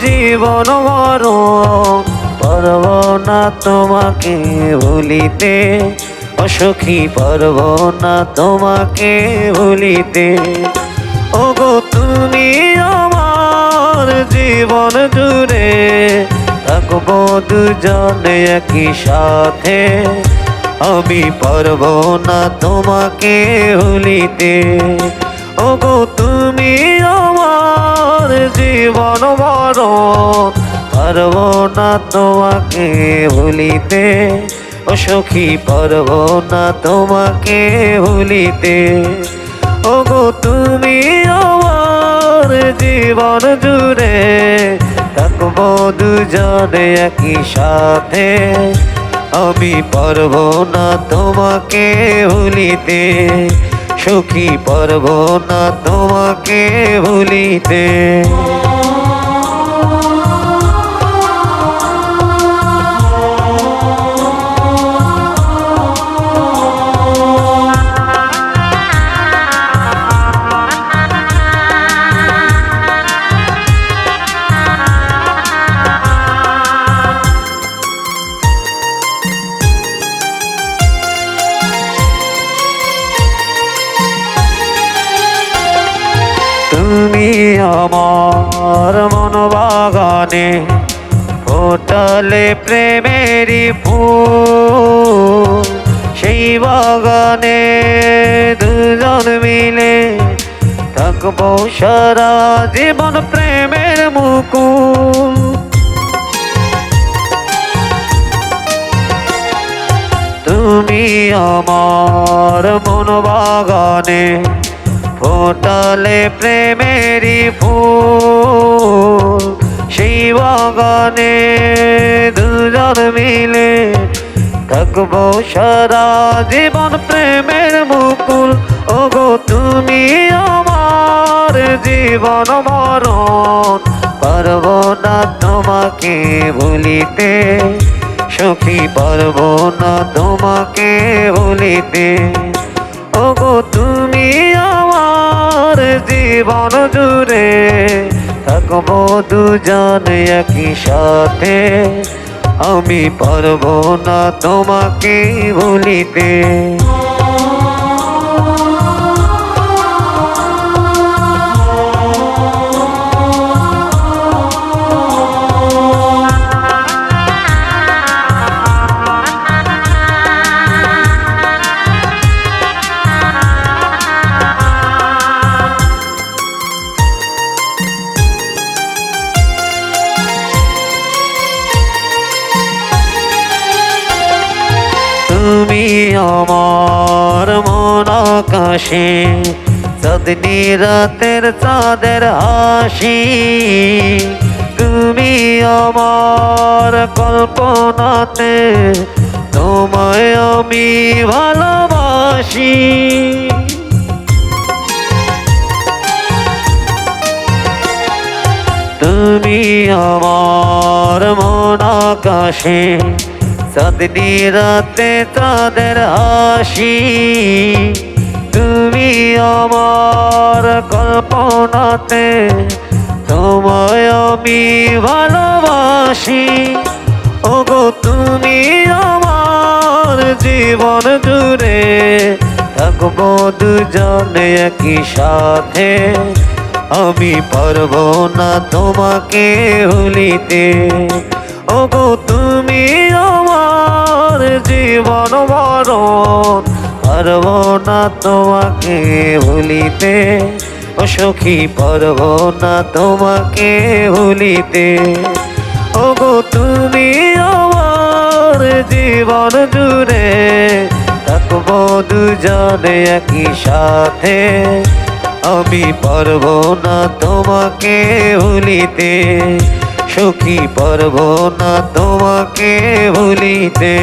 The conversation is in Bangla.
জীবন মরণ পারব না তোমাকে ভুলিতে। অসুখী পারব না তোমাকে ভুলিতে। ওগো তুমি আমার জীবন জুড়ে, থাকব দুজনে একই সাথে। আমি পারব না তোমাকে ভুলিতে। ওগো তুমি জীবন মরণ পারব না তোমাকে ভুলিতে, ও সখী পারব না তোমাকে ভুলিতে। ওগো, তুমি আমার জীবন জুড়ে থাকব দুজনে একই সাথে। আমি পারব না তোমাকে ভুলিতে সুখী পারব না তোমাকে ভুলিতে। তুমি আমার মন বাগানে ফোটালে প্রেমেরই ফুল। সেই বাগানে দুজন মিলে থাকব সারা জীবন প্রেমের মুকুল। তুমি আমার মন বাগানে ফোটালে প্রেমেরই ফুল সেই বাগানে দুজন মিলে থাকব সারা জীবন প্রেমের মুকুল। ওগো, তুমি আমার জীবন মরণ। পারব না তোমাকে ভুলিতে, সখী পারব না তোমাকে ভুলিতে। তুমি আমার জীবন জুড়ে থাকব দুজন একই সাথে। আমি পারব না তোমাকে ভুলিতে। তুমি আমার মন আকাশে চাঁদনি রাতের চাঁদের হাসি। তুমি আমার কল্পনাতে, তোমায় আমি ভালোবাসি। তুমি আমার মন আকাশে চাঁদনি রাতে তাদের হাসি, তুমি আমার কল্পনাতে তোমায় আমি ভালোবাসি। ওগো, তুমি আমার জীবন জুড়ে থাকব দুজনে একই সাথে। আমি পারব না তোমাকে ভুলিতে। ওগো, তুমি আমার জীবন মরণ পারব না তোমাকে ভুলিতে, ও সখী, পারব না তোমাকে ভুলিতে। ওগো, তুমি আমার জীবন জুড়ে থাকব দুজনে একই সাথে। আমি পারব না তোমাকে ভুলিতে সুখী পারব না তোমাকে ভুলিতে।